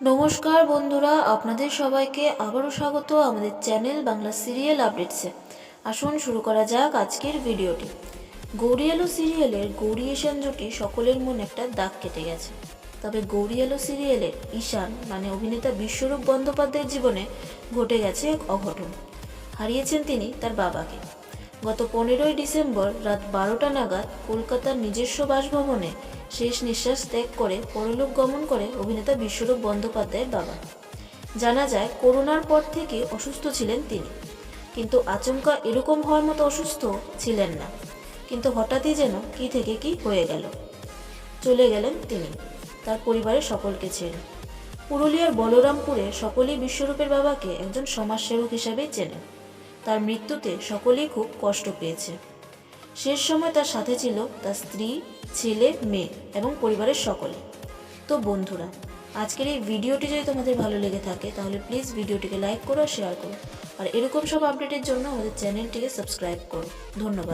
নমস্কার বন্ধুরা, আপনাদের সবাইকে আবারও স্বাগত আমাদের চ্যানেল বাংলা সিরিয়াল আপডেটসে আসুন শুরু করা যাক আজকের ভিডিওটি। গৌরী আলো সিরিয়ালের গৌরী ঈশান জুটি সকলের মনে একটা দাগ কেটে গেছে। তবে গৌরী আলো সিরিয়ালের ঈশান মানে অভিনেতা বিশ্বরূপ বন্দ্যোপাধ্যায়ের জীবনে ঘটে গেছে এক অঘটন। হারিয়েছেন তিনি তার বাবাকে। গত পনেরোই ডিসেম্বর রাত বারোটা নাগাদ কলকাতার নিজস্ব বাসভবনে শেষ নিঃশ্বাস ত্যাগ করে পরলোক গমন করে অভিনেতা বিশ্বরূপ বন্দ্যোপাধ্যায়ের বাবা। জানা যায়, করোনার পর থেকে অসুস্থ ছিলেন তিনি। কিন্তু আচমকা এরকম হওয়ার মতো অসুস্থ ছিলেন না। কিন্তু হঠাৎই যেন কি থেকে কি হয়ে গেল। চলে গেলেন তিনি, তার পরিবারের সকলকে ছেড়ে পুরুলিয়ার বলরামপুরে সকলেই বিশ্বরূপের বাবাকে একজন সমাজসেবক হিসাবেই চেনেন তার মৃত্যুতে সকলেই খুব কষ্ট পেয়েছে। শেষ সময় তার সাথে ছিল তার স্ত্রী, ছেলে, মেয়ে এবং পরিবারের সকলে। তো বন্ধুরা, আজকের এই ভিডিওটি যদি তোমাদের ভালো লেগে থাকে, তাহলে প্লিজ ভিডিওটিকে লাইক করো শেয়ার করো। আর এরকম সব আপডেটের জন্য আমাদের চ্যানেলটিকে সাবস্ক্রাইব করো। ধন্যবাদ।